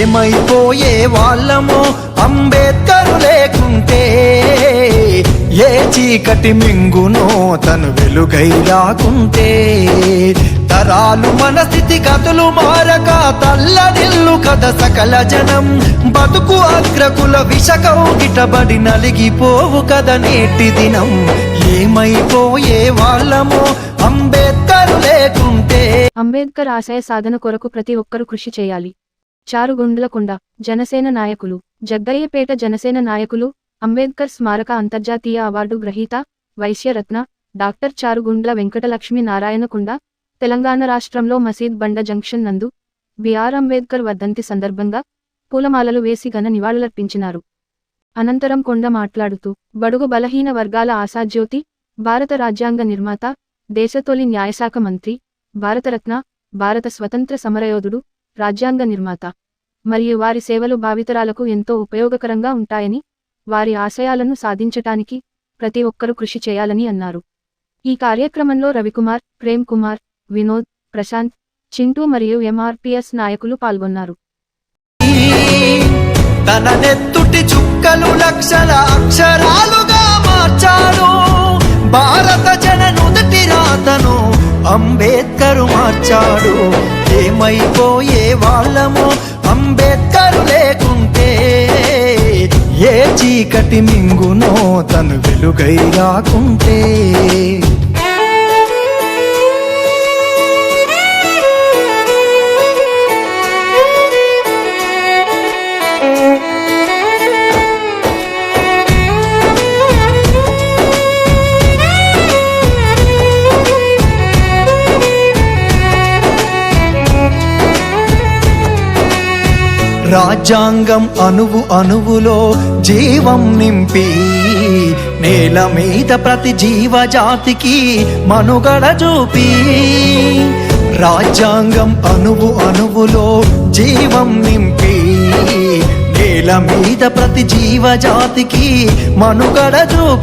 ఏమైపోయే వాళ్ళమో అంబేద్కరు లేకుంటే ఏ చీకటి మింగునో తను వెలుగై రాకుంటే. తరాలు మన స్థితి కథలు మారక తల్లదిల్లు కథ సకల జనం. బతుకు అగ్రకుల విషకౌగిటబడి నలిగిపోవు కథ నేటి దినం. ఏమైపోయే వాళ్ళమో అంబేద్కర్ లేకుంటే. అంబేద్కర్ ఆశయ సాధన కొరకు ప్రతి ఒక్కరూ కృషి చేయాలి. చారుగుండ్లకొండ జనసేన నాయకులు జగ్గయ్యపేట జనసేన నాయకులు అంబేద్కర్ స్మారక అంతర్జాతీయ అవార్డు గ్రహీత వైశ్యరత్న డాక్టర్ చారుగుండ్ల వెంకటలక్ష్మి నారాయణకొండ తెలంగాణ రాష్ట్రంలో మసీద్ బండ జంక్షన్ నందు బిఆర్ అంబేద్కర్ వర్ధంతి సందర్భంగా పూలమాలలు వేసి ఘన నివాళులర్పించినారు. అనంతరం కొండ మాట్లాడుతూ బడుగు బలహీన వర్గాల ఆశాజ్యోతి భారత రాజ్యాంగ నిర్మాత దేశతొలి న్యాయశాఖ మంత్రి భారతరత్న భారత స్వతంత్ర సమరయోధుడు రాజ్యాంగ నిర్మాత. మరియు వారి సేవలు భావితరాలకు ఎంతో ఉపయోగకరంగా ఉంటాయని వారి ఆశయాలను సాధించటానికి ప్రతి ఒక్కరూ కృషి చేయాలని అన్నారు. ఈ కార్యక్రమంలో రవికుమార్ ప్రేమ్ కుమార్ వినోద్ ప్రశాంత్ చింటూ మరియు ఎంఆర్పిఎస్ నాయకులు పాల్గొన్నారు. తన నెత్తుటి చుక్కలు లక్షల అక్షరాలుగా మార్చాడు. భారత రాతను మార్చాడు. ఏమైపోయే వాళ్ళము అంబేద్కర్ లేకుంటే ఏ చీకటి మింగునో తను వెలుగై రాకుంటే. రాజ్యాంగం అణువు అణువులో జీవం నింపి నేల మీద ప్రతి జీవజాతికి మనుగడ చూపి. రాజ్యాంగం అణువు అణువులో జీవం నింపి నేల మీద ప్రతి జీవజాతికి మనుగడ చూపి.